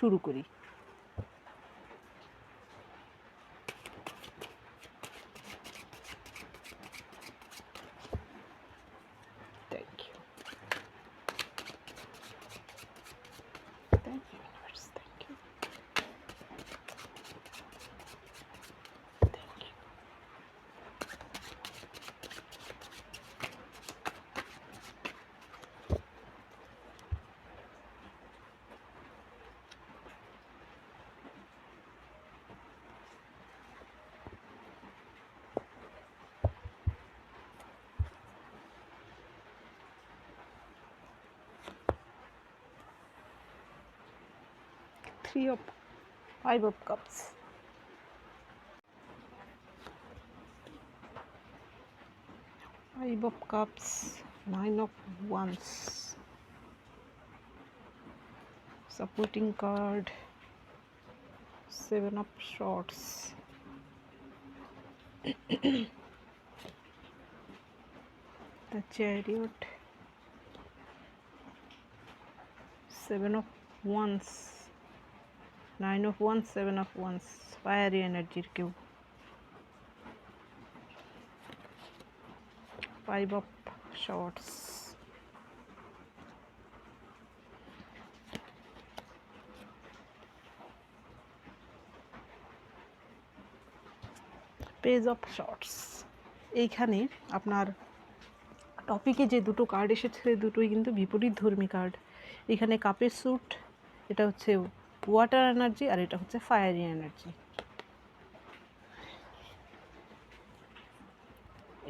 শুরু করি। Five of cups. Five of cups, nine of wands. Supporting card, seven of swords. the chariot, seven of wands. Nine of one seven of wands fiery এনার্জির কেউ five of swords page of swords এইখানে আপনার টপিকে যে দুটো card এসেছে, দুটোই কিন্তু বিপরীত ধর্মী কার্ড এখানে কাপের স্যুট এটা হচ্ছে ওয়াটার এনার্জি আর এটা হচ্ছে ফায়ারি এনার্জি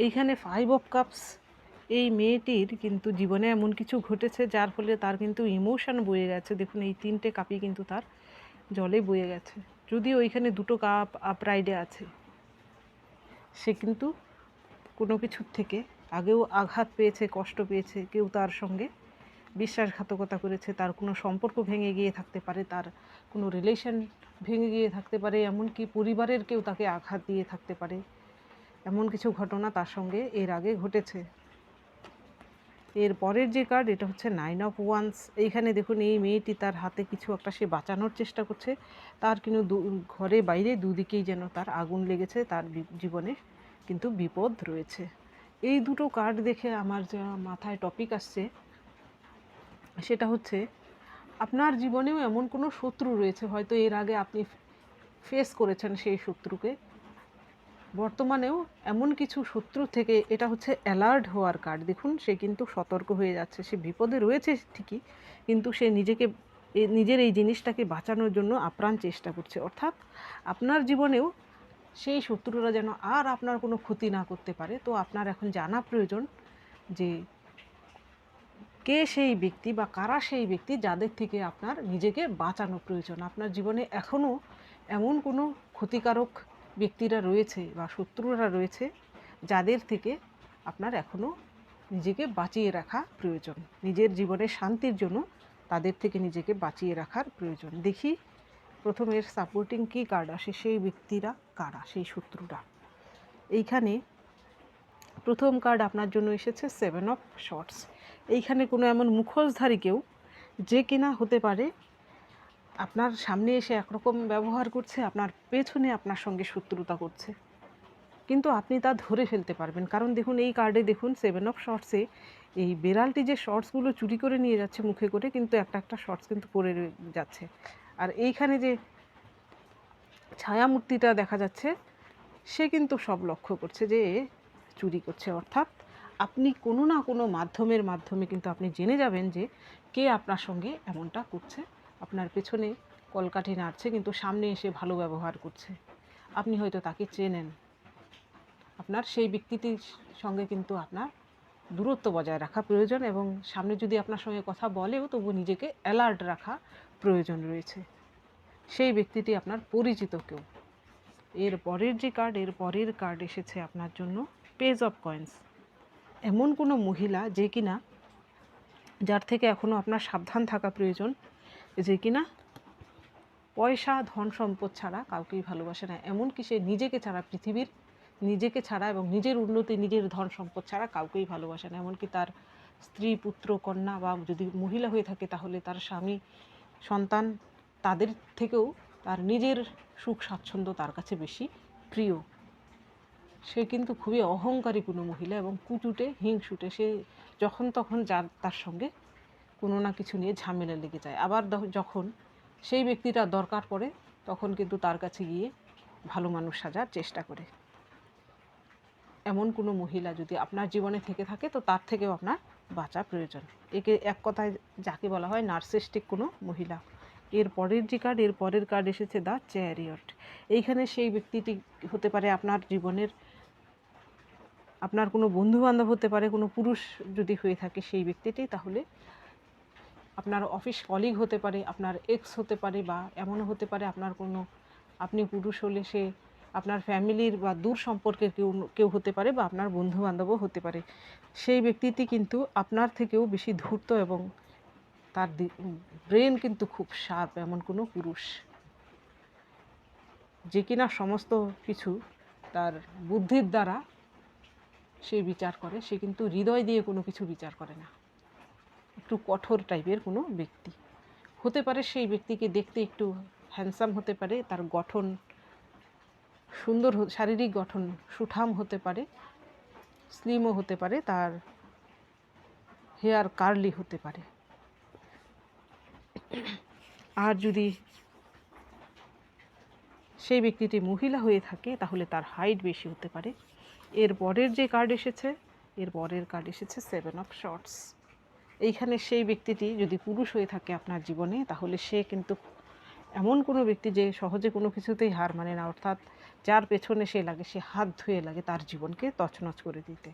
এইখানে ফাইভ অফ কাপস এই মেয়েটির কিন্তু জীবনে এমন কিছু ঘটেছে, যার ফলে তার কিন্তু ইমোশন বয়ে গেছে। দেখুন, এই তিনটে কাপই কিন্তু তার জলে বয়ে গেছে। যদিও ওইখানে দুটো কাপ আপরাইডে আছে। সে কিন্তু কোনো কিছুর থেকে আগেও আঘাত পেয়েছে, কষ্ট পেয়েছে কেউ তার সঙ্গে। বিশ্বাসঘাতকতা করেছে, তার কোনো সম্পর্ক ভেঙে গিয়ে থাকতে পারে, তার কোনো রিলেশন ভেঙে গিয়ে থাকতে পারে, এমনকি পরিবারের কেউ তাকে আঘাত দিয়ে থাকতে পারে। এমন কিছু ঘটনা তার সঙ্গে এর আগে ঘটেছে। এর পরের যে কার্ড এটা হচ্ছে নাইন অফ ওয়ান্স এইখানে দেখুন, এই মেয়েটি তার হাতে কিছু একটা সে বাঁচানোর চেষ্টা করছে। তার কিন্তু ঘরে বাইরে দুদিকেই যেন তার আগুন লেগেছে, তার জীবনে কিন্তু বিপদ রয়েছে। এই দুটো কার্ড দেখে আমার যা মাথায় টপিক আসছে সেটা হচ্ছে, আপনার জীবনেও এমন কোনো শত্রু রয়েছে, হয়তো এর আগে আপনি ফেস করেছেন সেই শত্রুকে। বর্তমানেও এমন কিছু শত্রু থেকে, এটা হচ্ছে অ্যালার্ট হওয়ার কার্ড দেখুন, সে কিন্তু সতর্ক হয়ে যাচ্ছে, সে বিপদে রয়েছে ঠিকই, কিন্তু সে নিজেকে নিজের এই জিনিসটাকে বাঁচানোর জন্য আপ্রাণ চেষ্টা করছে। অর্থাৎ আপনার জীবনেও সেই শত্রুরা যেন আর আপনার কোনো ক্ষতি না করতে পারে। তো আপনার এখন জানা প্রয়োজন যে কে সেই ব্যক্তি বা কারা সেই ব্যক্তি যাদের থেকে আপনার নিজেকে বাঁচানো প্রয়োজন? আপনার জীবনে এখনও এমন কোনো ক্ষতিকারক ব্যক্তিরা রয়েছে বা শত্রুরা রয়েছে যাদের থেকে আপনার এখনও নিজেকে বাঁচিয়ে রাখা প্রয়োজন? নিজের জীবনের শান্তির জন্য তাদের থেকে নিজেকে বাঁচিয়ে রাখার প্রয়োজন। দেখি প্রথমের সাপোর্টিং কী কার্ড আসে? সেই ব্যক্তিরা কারা? সেই শত্রুরা? এইখানে প্রথম কার্ড আপনার জন্য এসেছে সেভেন অফ শর্টস এইখানে কোনো এমন মুখোশধারী কেউ যে কিনা হতে পারে, আপনার সামনে এসে একরকম ব্যবহার করছে, আপনার পেছনে আপনার সঙ্গে শত্রুতা করছে। কিন্তু আপনি তা ধরে ফেলতে পারবেন। কারণ দেখুন, এই কার্ডে দেখুন সেভেন অফ শর্টসে এই বেড়ালটি যে শর্টসগুলো চুরি করে নিয়ে যাচ্ছে মুখে করে, কিন্তু একটা একটা শর্টস কিন্তু পরে যাচ্ছে। আর এইখানে যে ছায়ামূর্তিটা দেখা যাচ্ছে, সে কিন্তু সব লক্ষ্য করছে যে চুরি করছে, অর্থাৎ আপনি কোনো না কোনো মাধ্যমের মাধ্যমে কিন্তু আপনি জেনে যাবেন যে কে আপনার সঙ্গে এমনটা করছে। আপনার পেছনে কলকাঠি নাড়ছে, কিন্তু সামনে এসে ভালো ব্যবহার করছে। আপনি হয়তো তাকে চেনেন। আপনার সেই ব্যক্তিটির সঙ্গে কিন্তু আপনার দূরত্ব বজায় রাখা প্রয়োজন এবং সামনে যদি আপনার সঙ্গে কথা বলেও তবু নিজেকে অ্যালার্ট রাখা প্রয়োজন রয়েছে। সেই ব্যক্তিটি আপনার পরিচিত কেউ। এর পরের যে কার্ড এর পরের কার্ড এসেছে আপনার জন্য পেজ অফ কয়েন্স এমন কোনো মহিলা যে কিনা যার থেকে এখনও আপনার সাবধান থাকা প্রয়োজন, যে কিনা পয়সা, ধন সম্পদ ছাড়া কাউকেই ভালোবাসে না। এমনকি সে নিজেকে ছাড়া পৃথিবীর, নিজেকে ছাড়া এবং নিজের উন্নতি, নিজের ধন সম্পদ ছাড়া কাউকেই ভালোবাসে না। এমনকি তার স্ত্রী, পুত্র, কন্যা বা যদি মহিলা হয়ে থাকে তাহলে তার স্বামী, সন্তান তাদের থেকেও তার নিজের সুখ স্বাচ্ছন্দ্য তার কাছে বেশি প্রিয়। সে কিন্তু খুবই অহংকারী কোনো মহিলা এবং কুচুটে হিংসুটে, সে যখন তখন যার, তার সঙ্গে কোনো না কিছু নিয়ে ঝামেলা লেগে যায়। আবার যখন সেই ব্যক্তিটা দরকার পড়ে, তখন কিন্তু তার কাছে গিয়ে ভালো মানুষ সাজার চেষ্টা করে। এমন কোনো মহিলা যদি আপনার জীবনে থেকে থাকে, তো তার থেকেও আপনার বাঁচা প্রয়োজন। একে, এক কথায় যাকে বলা হয় নার্সিস্টিক কোনো মহিলা। এর পরের যে কার্ড এর পরের কার্ড এসেছে দ্য চ্যারিয়ট এইখানে সেই ব্যক্তিটি হতে পারে আপনার জীবনের আপনার কোনো বন্ধু বান্ধব হতে পারে, কোনো পুরুষ যদি হয়ে থাকে সেই ব্যক্তিটি, তাহলে আপনার অফিস কলিগ হতে পারে, আপনার এক্স হতে পারে বা এমনও হতে পারে আপনার কোনো, আপনি পুরুষ হলে সে আপনার ফ্যামিলির বা দূর সম্পর্কের কেউ কেউ হতে পারে বা আপনার বন্ধু বান্ধবও হতে পারে। সেই ব্যক্তিটি কিন্তু আপনার থেকেও বেশি ধূর্ত এবং তার ব্রেন কিন্তু খুব শার্প এমন কোনো পুরুষ। যে কিনা সমস্ত কিছু তার বুদ্ধির দ্বারা সে বিচার করে, সে কিন্তু হৃদয় দিয়ে কোনো কিছু বিচার করে না। একটু কঠোর টাইপের কোনো ব্যক্তি। হতে পারে সেই ব্যক্তিকে দেখতে একটু হ্যান্ডসাম হতে পারে, তার গঠন সুন্দর শারীরিক গঠন সুঠাম হতে পারে স্লিমও হতে পারে, তার হেয়ার কার্লি হতে পারে। আর যদি সেই ব্যক্তিটি মহিলা হয়ে থাকে, তাহলে তার হাইট বেশি হতে পারে। এর পরের যে কার্ড এসেছে, এর পরের কার্ড এসেছে সেভেন অফ শর্টস এইখানে সেই ব্যক্তিটি যদি পুরুষ হয়ে থাকে আপনার জীবনে, তাহলে সে কিন্তু এমন কোনো ব্যক্তি যে সহজে কোনো কিছুতেই হার মানে না, অর্থাৎ যার পেছনে সে লাগে, সে হাত ধুয়ে লাগে তার জীবনকে তছনছ করে দিতে।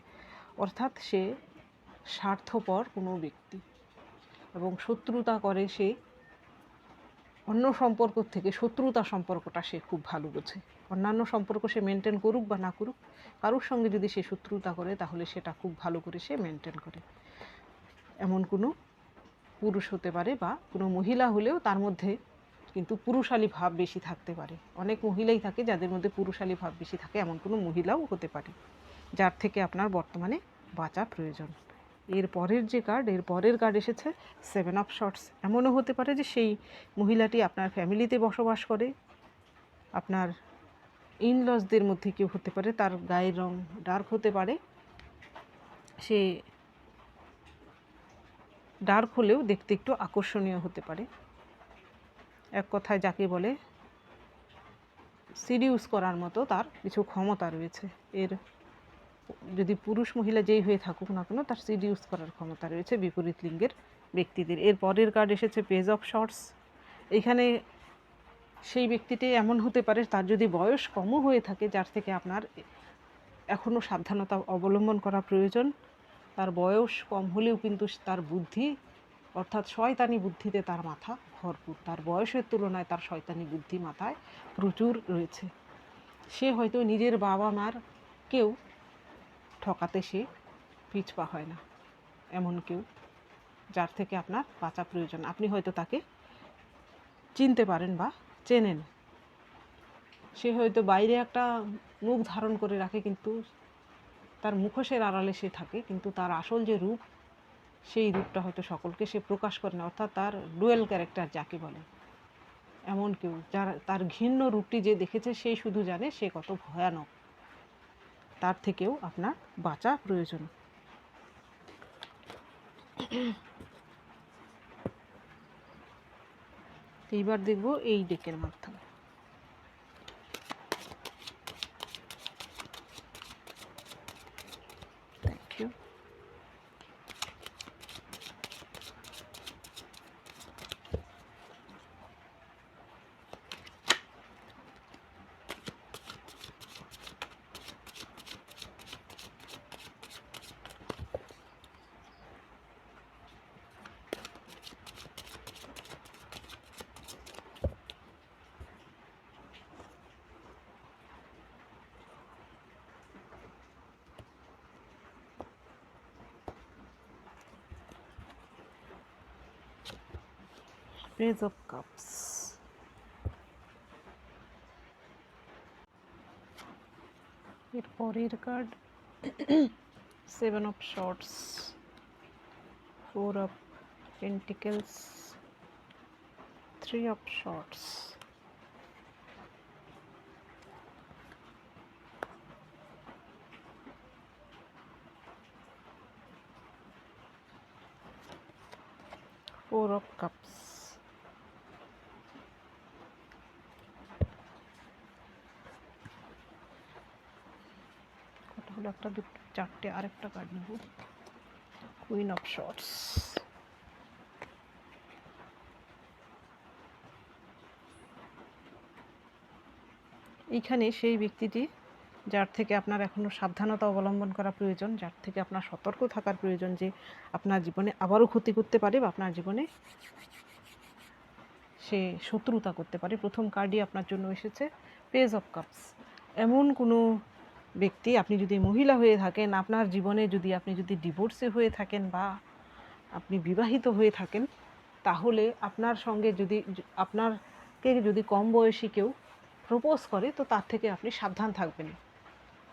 অর্থাৎ সে স্বার্থপর কোনো ব্যক্তি এবং শত্রুতা করে সে, অন্য সম্পর্ক থেকে শত্রুতা সম্পর্কটা সে খুব ভালো বোঝে। অন্যান্য সম্পর্ক সে মেনটেন করুক বা না করুক, কারোর সঙ্গে যদি সে শত্রুতা করে, তাহলে সেটা খুব ভালো করে সে মেনটেন করে। এমন কোনো পুরুষ হতে পারে বা কোনো মহিলা হলেও তার মধ্যে কিন্তু পুরুষালী ভাব বেশি থাকতে পারে। অনেক মহিলাই থাকে যাদের মধ্যে পুরুষালী ভাব বেশি থাকে, এমন কোনো মহিলাও হতে পারে, যার থেকে আপনার বর্তমানে বাঁচা প্রয়োজন। এর পরের যে কার্ড এর পরের কার্ড এসেছে সেভেন অফ শর্টস এমনও হতে পারে যে সেই মহিলাটি আপনার ফ্যামিলিতে বসবাস করে, আপনার ইনলসদের মধ্যে কেউ হতে পারে, তার গায়ের রং ডার্ক হতে পারে। সে ডার্ক হলেও দেখতে একটু আকর্ষণীয় হতে পারে। এক কথায় যাকে বলে সিডিউস করার মতো তার কিছু ক্ষমতা রয়েছে। এর যদি পুরুষ মহিলা যেই হয়ে থাকুক না কেন, তার সিডিউস করার ক্ষমতা রয়েছে বিপরীত লিঙ্গের ব্যক্তিদের। এর পরের কার্ড এসেছে পেজ অফ শর্টস এখানে সেই ব্যক্তিটি এমন হতে পারে তার যদি বয়স কমও হয়ে থাকে, যার থেকে আপনার এখনও সাবধানতা অবলম্বন করা প্রয়োজন। তার বয়স কম হলেও কিন্তু তার বুদ্ধি, অর্থাৎ শয়তানি বুদ্ধিতে তার মাথা ভরপুর। তার বয়সের তুলনায় তার শয়তানি বুদ্ধি মাথায় প্রচুর রয়েছে। সে হয়তো নিজের বাবা মার কেউ ঠকাতে সে পিছপা হয় না, এমন কেউ যার থেকে আপনার বাঁচা প্রয়োজন। আপনি হয়তো তাকে চিনতে পারেন বা চেনেন সে হয়তো বাইরে একটা মুখ ধারণ করে রাখে কিন্তু তার মুখোশের আড়ালে সে থাকে, কিন্তু তার আসল যে রূপ, সেই রূপটা হয়তো সকলকে সে প্রকাশ করে না, অর্থাৎ তার ডুয়েল ক্যারেক্টার যাকে বলে। এমন কেউ যার, তার ঘৃণ্য রূপটি যে দেখেছে সেই শুধু জানে সে কত ভয়ানক। তার থেকেও আপনার বাঁচা প্রয়োজন। এইবার দেখব এই ডেকের মাধ্যমে পেজ অফ কাপস এর পরের card seven of swords four of pentacles three of swords four of cups কটা হলো একটা দুটো, চারটে আরেকটা কার্ড নেব। কুইন অফ শর্টস এইখানে সেই ব্যক্তিটি, যার থেকে আপনার এখনও সাবধানতা অবলম্বন করা প্রয়োজন, যার থেকে আপনার সতর্ক থাকার প্রয়োজন যে আপনার জীবনে আবারও ক্ষতি করতে পারে বা আপনার জীবনে সে শত্রুতা করতে পারে। প্রথম কার্ডই আপনার জন্য এসেছে। পেজ অফ কাপস এমন কোনো ব্যক্তি, আপনি যদি মহিলা হয়ে থাকেন, আপনার জীবনে যদি আপনি যদি ডিভোর্সে হয়ে থাকেন বা আপনি বিবাহিত হয়ে থাকেন, তাহলে আপনার সঙ্গে যদি আপনারকে যদি কম বয়সী কেউ প্রপোজ করে, তো তার থেকে আপনি সাবধান থাকবেন।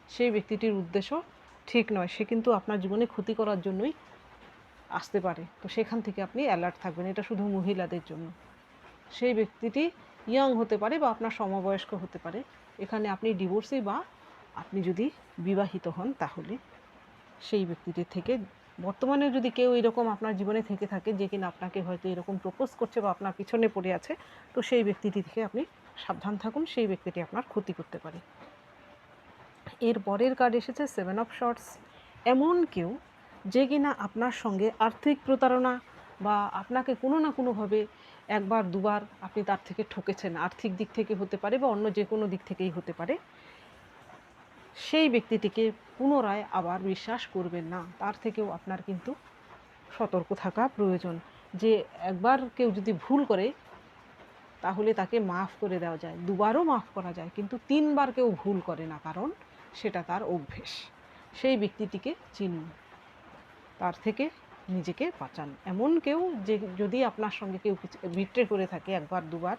সেই ব্যক্তিটির উদ্দেশ্য ঠিক নয়, সে কিন্তু আপনার জীবনে ক্ষতি করার জন্যই আসতে পারে। তো সেখান থেকে আপনি অ্যালার্ট থাকবেন, এটা শুধু মহিলাদের জন্য। সেই ব্যক্তিটি ইয়াং হতে পারে বা আপনার সমবয়স্ক হতে পারে। এখানে আপনি ডিভোর্সি বা আপনি যদি বিবাহিত হন তাহলে সেই ব্যক্তিটির থেকে, বর্তমানে যদি কেউ এরকম আপনার জীবনে থেকে থাকে যে কিনা আপনাকে হয়তো এরকম প্রপোজ করছে বা আপনার পিছনে পড়ে আছে, তো সেই ব্যক্তিটি থেকে আপনি সাবধান থাকুন, সেই ব্যক্তিটি আপনার ক্ষতি করতে পারে। এর পরের কার্ড এসেছে সেভেন অফ শর্টস এমন কেউ যে কিনা আপনার সঙ্গে আর্থিক প্রতারণা বা আপনাকে কোনো না কোনোভাবে একবার, দুবার আপনি তার থেকে ঠকেছেন, আর্থিক দিক থেকে হতে পারে বা অন্য যে কোনো দিক থেকেই হতে পারে সেই ব্যক্তিটিকে পুনরায় আবার বিশ্বাস করবেন না। তার থেকেও আপনার কিন্তু সতর্ক থাকা প্রয়োজন। যে একবার কেউ যদি ভুল করে, তাহলে তাকে মাফ করে দেওয়া যায়। দুবারও মাফ করা যায়, কিন্তু তিনবার কেউ ভুল করে না, কারণ সেটা তার অভ্যেস। সেই ব্যক্তিটিকে চিনুন। তার থেকে নিজেকে বাঁচান। এমন কেউ যে, যদি আপনার সঙ্গে কেউ বিট্রে করে থাকে একবার, দুবার,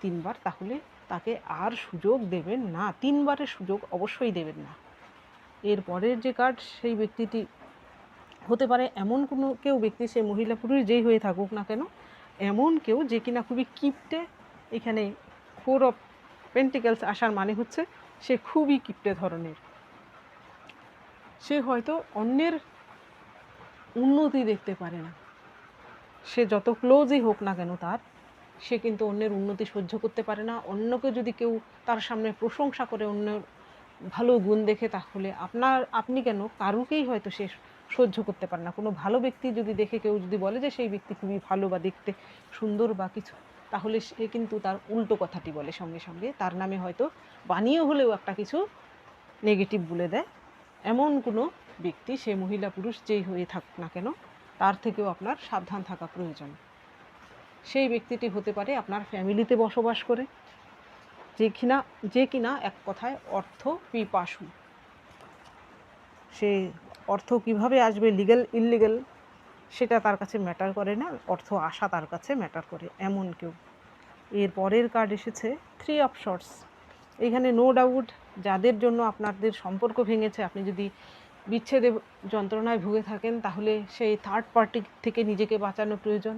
তিনবার, তাহলে তাকে আর সুযোগ দেবেন না তিনবারের সুযোগ অবশ্যই দেবেন না। এর পরের যে কার্ড, সেই ব্যক্তিটি হতে পারে এমন কোনো কেউ ব্যক্তি, সে মহিলা, পুরুষ যেই হয়ে থাকুক না কেন, এমন কেউ যে কিনা খুবই কিপটে এখানে ফোর অফ পেন্টিক্যালস আসার মানে হচ্ছে সে খুবই কিপটে ধরনের। সে হয়তো অন্যের উন্নতি দেখতে পারে না। সে যত ক্লোজই হোক না কেন তার সে কিন্তু অন্যের উন্নতি সহ্য করতে পারে না। অন্যকে যদি কেউ তার সামনে প্রশংসা করে, অন্যের ভালো গুণ দেখে, তাহলে আপনার, আপনি কেন কারুকেই হয়তো সে সহ্য করতে পারে না। কোনো ভালো ব্যক্তি যদি দেখে, কেউ যদি বলে যে সেই ব্যক্তি খুবই ভালো বা দেখতে সুন্দর বা কিছু, তাহলে সে কিন্তু তার উল্টো কথাটি বলে সঙ্গে সঙ্গে। তার নামে হয়তো বানিয়ে হলেও একটা কিছু নেগেটিভ বলে দেয়। এমন কোনো ব্যক্তি, সে মহিলা পুরুষ যেই হয়ে থাকুক না কেন, তার থেকেও আপনার সাবধান থাকা প্রয়োজন। সেই ব্যক্তিটি হতে পারে আপনার ফ্যামিলিতে বসবাস করে, যে কিনা যে কিনা এক কথায় অর্থ পিপাসু। সে অর্থ কীভাবে আসবে লিগ্যাল ইললিগ্যাল সেটা তার কাছে ম্যাটার করে না, অর্থ আসা তার কাছে ম্যাটার করে, এমন কেউ। এর পরের কার্ড এসেছে থ্রি অফ শর্টস এখানে নো ডাউট যাদের জন্য আপনাদের সম্পর্ক ভেঙেছে, আপনি যদি বিচ্ছেদে যন্ত্রণায় ভুগে থাকেন, তাহলে সেই থার্ড পার্টি থেকে নিজেকে বাঁচানো প্রয়োজন।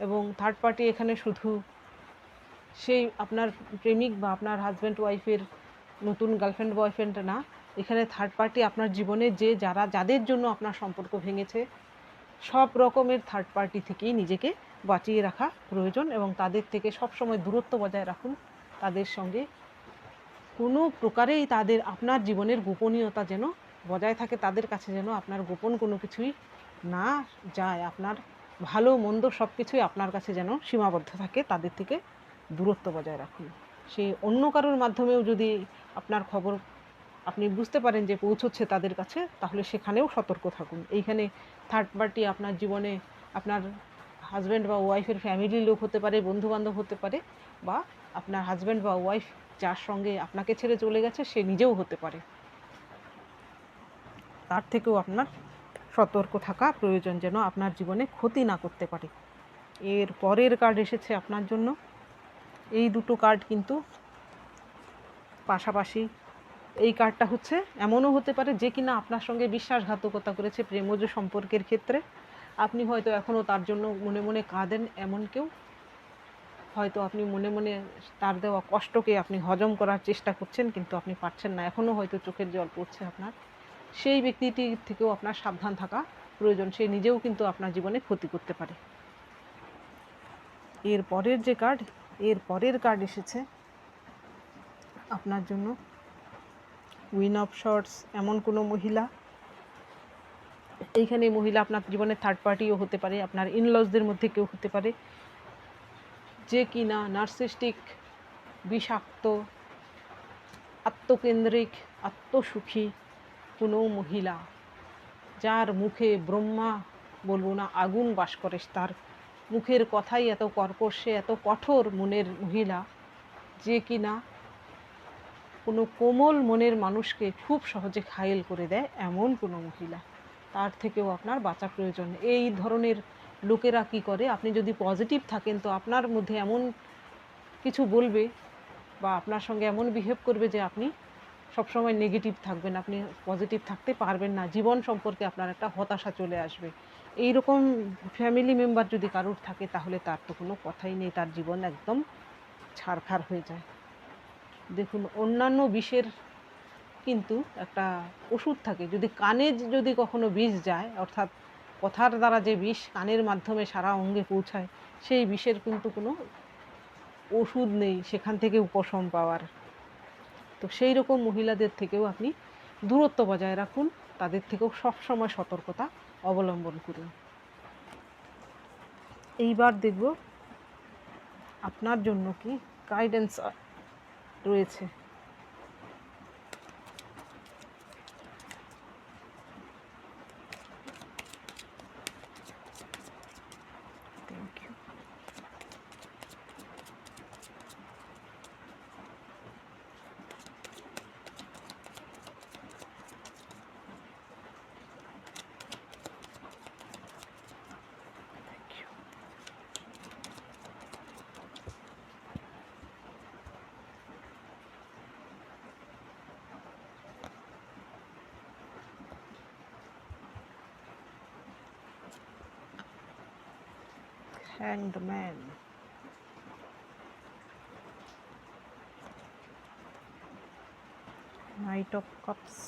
এবং থার্ড পার্টি এখানে শুধু সেই আপনার প্রেমিক বা আপনার হাজব্যান্ড ওয়াইফের নতুন গার্লফ্রেন্ড বয়ফ্রেন্ড না, এখানে থার্ড পার্টি আপনার জীবনে যে, যারা, যাদের জন্য আপনার সম্পর্ক ভেঙেছে, সব রকমের থার্ড পার্টি থেকেই নিজেকে বাঁচিয়ে রাখা প্রয়োজন এবং তাদের থেকে সবসময় দূরত্ব বজায় রাখুন। তাদের সঙ্গে কোনো প্রকারেই তাদের আপনার জীবনের গোপনীয়তা যেন বজায় থাকে, তাদের কাছে যেন আপনার গোপন কোনো কিছুই না যায়, আপনার ভালো, মন্দ সব কিছুই আপনার কাছে যেন সীমাবদ্ধ থাকে, তাদের থেকে দূরত্ব বজায় রাখুন। সে অন্য কারোর মাধ্যমেও যদি আপনার খবর আপনি বুঝতে পারেন যে পৌঁছচ্ছে তাদের কাছে, তাহলে সেখানেও সতর্ক থাকুন। এইখানে থার্ড পার্টি আপনার জীবনে, আপনার হাজব্যান্ড বা ওয়াইফের ফ্যামিলির লোক হতে পারে, বন্ধুবান্ধব হতে পারে, বা আপনার হাজব্যান্ড বা ওয়াইফ যার সঙ্গে আপনাকে ছেড়ে চলে গেছে, সে নিজেও হতে পারে। তার থেকেও আপনার সতর্ক থাকা প্রয়োজন যেন আপনার জীবনে ক্ষতি না করতে পারে। এর পরের কার্ড এসেছে আপনার জন্য। এই দুটো কার্ড কিন্তু পাশাপাশি এই কার্ডটা হচ্ছে এমনও হতে পারে যে কিনা আপনার সঙ্গে বিশ্বাসঘাতকতা করেছে প্রেমজ সম্পর্কের ক্ষেত্রে। আপনি হয়তো এখনও তার জন্য মনে মনে কাঁদেন, এমন কেউ। হয়তো আপনি মনে মনে তার দেওয়া কষ্টকে আপনি হজম করার চেষ্টা করছেন, কিন্তু আপনি পারছেন না। এখনও হয়তো চোখের জল পড়ছে আপনার। সেই ব্যক্তিটির থেকেও আপনার সাবধান থাকা প্রয়োজন। সে নিজেও কিন্তু আপনার জীবনে ক্ষতি করতে পারে। এর পরের যে কার্ড এর পরের কার্ড এসেছে। আপনার জন্য উইন অফ শর্টস এমন কোনো মহিলা। এইখানে মহিলা আপনার জীবনে থার্ড পার্টিও হতে পারে। আপনার ইনলসদের মধ্যে কেউ হতে পারে। যে কিনা নার্সিস্টিক বিষাক্ত, আত্মকেন্দ্রিক, আত্মসুখী কোনো মহিলা, যার মুখে ব্রহ্মা বলব না, আগুন বাস করে তার মুখের কথাই এত কর্কশে এত কঠোর মনের মহিলা যে কিনা কোনো কোমল মনের মানুষকে খুব সহজে ঘায়েল করে দেয় এমন কোনো মহিলা। তার থেকেও আপনার বাঁচা প্রয়োজন। এই ধরনের লোকেরা কি করে? আপনি যদি পজিটিভ থাকেন তো আপনার মধ্যে এমন কিছু বলবে বা আপনার সঙ্গে এমন বিহেভ করবে যে আপনি সবসময় নেগেটিভ থাকবেন, আপনি পজিটিভ থাকতে পারবেন না, জীবন সম্পর্কে আপনার একটা হতাশা চলে আসবে। এই রকম ফ্যামিলি মেম্বার যদি কারোর থাকে, তাহলে তার তো কোনো কথাই নেই, তার জীবন একদম ছাড়খার হয়ে যায়। দেখুন, অন্যান্য বিষের কিন্তু একটা ওষুধ থাকে, যদি কানে যদি কখনো বিষ যায়, অর্থাৎ কথার দ্বারা যে বিষ কানের মাধ্যমে সারা অঙ্গে পৌঁছায়, সেই বিষের কিন্তু কোনো ওষুধ নেই, সেখান থেকে উপশম পাওয়ার। তো সেই রকম মহিলাদের থেকেও আপনি দূরত্ব বজায় রাখুন, তাদের থেকেও সবসময় সতর্কতা অবলম্বন করুন। এইবার দেখব আপনার জন্য কি গাইডেন্স রয়েছে thank you hanged man. Knight of Cups.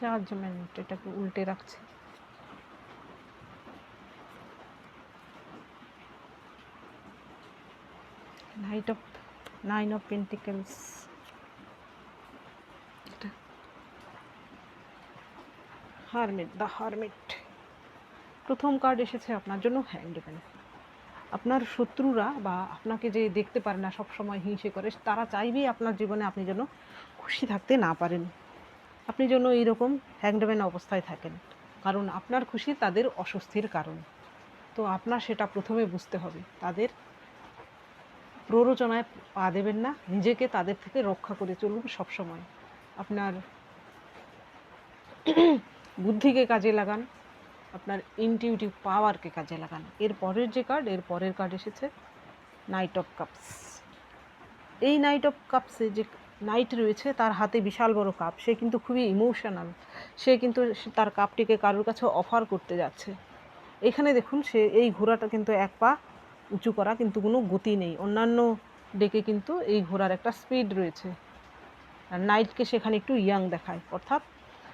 Judgement এটাকে উল্টে রাখছে knight of nine of pentacles hermit the hermit প্রথম কার্ড এসেছে আপনার জন্য হ্যান্ডম্যান আপনার শত্রুরা বা আপনাকে যে দেখতে পারে না, সবসময় হিংসে করে, তারা চাইবেই আপনার জীবনে আপনি যেন খুশি থাকতে না পারেন। আপনি যেন এইরকম হ্যান্ডম্যান অবস্থায় থাকেন, কারণ আপনার খুশি তাদের অস্বস্তির কারণ। তো আপনার সেটা প্রথমে বুঝতে হবে। তাদের প্ররোচনায় পা দেবেন না, নিজেকে তাদের থেকে রক্ষা করে চলুন সবসময়। আপনার বুদ্ধিকে কাজে লাগান, আপনার ইনটিউটিভ পাওয়ারকে কাজে লাগান। এর পরের যে কার্ড এর পরের কার্ড এসেছে নাইট অফ কাপস এই নাইট অফ কাপসে যে নাইট রয়েছে, তার হাতে বিশাল বড় কাপ সে কিন্তু খুবই ইমোশনাল সে কিন্তু তার কাপটিকে কারোর কাছে অফার করতে যাচ্ছে। এখানে দেখুন, সে এই ঘোড়াটা কিন্তু এক পা উঁচু করা কিন্তু কোনো গতি নেই। অন্যান্য ডেকে কিন্তু এই ঘোড়ার একটা স্পিড রয়েছে। আর নাইটকে সেখানে একটু ইয়াং দেখায়। অর্থাৎ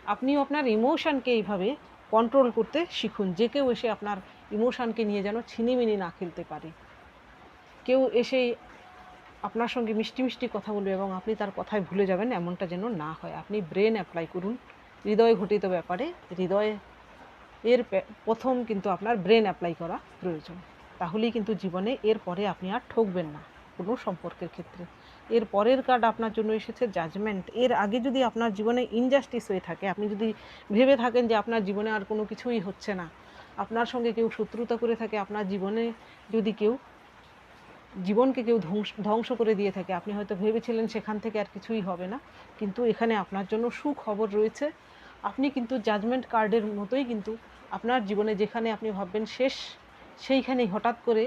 আপনিও আপনার ইমোশনকে এইভাবে কন্ট্রোল করতে শিখুন। যে কেউ এসে আপনার ইমোশনকে নিয়ে যেন ছিনিমিনি না খেলতে পারে। কেউ এসে আপনার সঙ্গে মিষ্টি মিষ্টি কথা বলবে এবং আপনি তার কথায় ভুলে যাবেন, এমনটা যেন না হয়। আপনি ব্রেন অ্যাপ্লাই করুন। হৃদয় ঘটিত ব্যাপারে হৃদয়ে এর প্রথম কিন্তু আপনার ব্রেন অ্যাপ্লাই করা প্রয়োজন। তাহলেই কিন্তু জীবনে এর পরে আপনি আর ঠকবেন না কোনো সম্পর্কের ক্ষেত্রে। এর পরের কার্ড আপনার জন্য এসেছে জাজমেন্ট এর আগে যদি আপনার জীবনে ইনজাস্টিস হয়ে থাকে, আপনি যদি ভেবে থাকেন যে আপনার জীবনে আর কোনো কিছুই হচ্ছে না, আপনার সঙ্গে কেউ শত্রুতা করে থাকে, আপনার জীবনে যদি কেউ, জীবনকে কেউ ধ্বংস ধ্বংস করে দিয়ে থাকে, আপনি হয়তো ভেবেছিলেন সেখান থেকে আর কিছুই হবে না, কিন্তু এখানে আপনার জন্য সুখবর রয়েছে। আপনি কিন্তু জাজমেন্ট কার্ডের মতোই কিন্তু আপনার জীবনে যেখানে আপনি ভাববেন শেষ, সেইখানেই হঠাৎ করে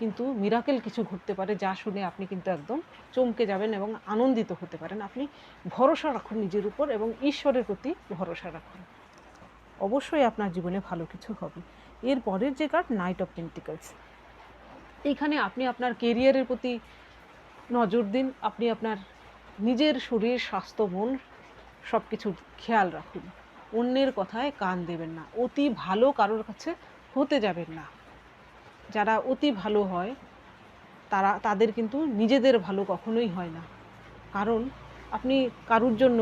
কিন্তু মিরাকেল কিছু ঘটতে পারে যা শুনে আপনি কিন্তু একদম চমকে যাবেন এবং আনন্দিত হতে পারেন। আপনি ভরসা রাখুন নিজের উপর এবং ঈশ্বরের প্রতি ভরসা রাখুন। অবশ্যই আপনার জীবনে ভালো কিছু হবে। এর পরের যে কার্ড নাইট অফ পেন্টিকলস এইখানে আপনি আপনার কেরিয়ারের প্রতি নজর দিন। আপনি আপনার নিজের শরীর, স্বাস্থ্য, মন সব কিছুর খেয়াল রাখুন। অন্যের কথায় কান দেবেন না। অতি ভালো কারোর কাছে হতে যাবেন না। যারা অতি ভালো হয়, তারা, তাদের কিন্তু নিজেদের ভালো কখনোই হয় না। কারণ আপনি কারুর জন্য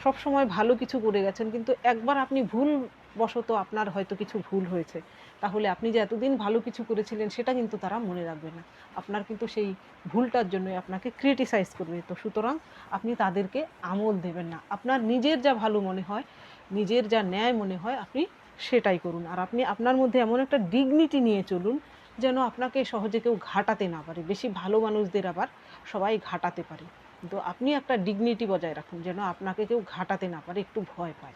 সব সময় ভালো কিছু করে গেছেন, কিন্তু একবার আপনি ভুল বশত আপনার হয়তো কিছু ভুল হয়েছে। তাহলে আপনি যে এতদিন ভালো কিছু করেছিলেন, সেটা কিন্তু তারা মনে রাখবে না। আপনার কিন্তু সেই ভুলটার জন্যই আপনাকে ক্রিটিসাইজ করবে। তো সুতরাং আপনি তাদেরকে আমল দেবেন না। আপনার নিজের যা ভালো মনে হয়, নিজের যা ন্যায় মনে হয়, আপনি সেটাই করুন। আর আপনি আপনার মধ্যে এমন একটা ডিগনিটি নিয়ে চলুন, যেন আপনাকে সহজে কেউ ঘাটাতে না পারে। বেশি ভালো মানুষদের আবার সবাই ঘাটাতে পারে। কিন্তু আপনি একটা ডিগনিটি বজায় রাখুন, যেন আপনাকে কেউ ঘাটাতে না পারে, একটু ভয় পায়।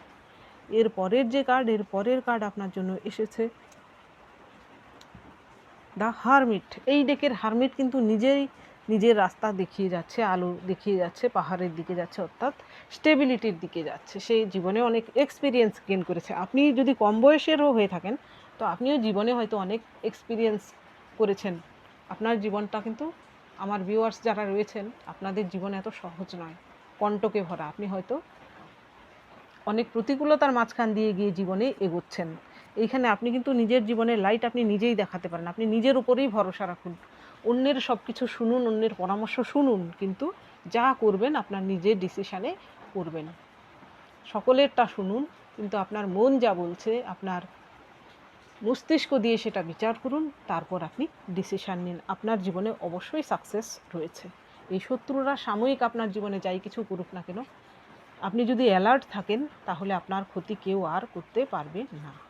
এর পরের যে কার্ড এর পরের কার্ড আপনার জন্য এসেছে। দ্য হারমিট এই ডেকের হারমিট কিন্তু নিজেই নিজের রাস্তা দেখিয়ে যাচ্ছে, আলো দেখিয়ে যাচ্ছে, পাহাড়ের দিকে যাচ্ছে, অর্থাৎ স্টেবিলিটির দিকে যাচ্ছে। সে জীবনে অনেক এক্সপিরিয়েন্স গেন করেছে। আপনি যদি কম বয়সেরও হয়ে থাকেন, তো আপনিও জীবনে হয়তো অনেক এক্সপিরিয়েন্স করেছেন। আপনার জীবনটা কিন্তু, আমার ভিউয়ার্স যারা রয়েছেন, আপনাদের জীবন এত সহজ নয়, কণ্টকে ভরা। আপনি হয়তো অনেক প্রতিকূলতার মাঝখান দিয়ে গিয়ে জীবনে এগোচ্ছেন। এইখানে আপনি কিন্তু নিজের জীবনের লাইট আপনি নিজেই দেখাতে পারেন। আপনি নিজের উপরেই ভরসা রাখুন। অন্যের সব কিছু শুনুন, অন্যের পরামর্শ শুনুন, কিন্তু যা করবেন আপনার নিজের ডিসিশানে করবেন। সকলেরটা শুনুন, কিন্তু আপনার মন যা বলছে, আপনার মস্তিষ্ক দিয়ে সেটা বিচার করুন, তারপর আপনি ডিসিশান নিন। আপনার জীবনে অবশ্যই সাকসেস রয়েছে। এই শত্রুরা সাময়িক আপনার জীবনে যাই কিছু করুক না কেন, আপনি যদি অ্যালার্ট থাকেন, তাহলে আপনার ক্ষতি কেউ আর করতে পারবে না।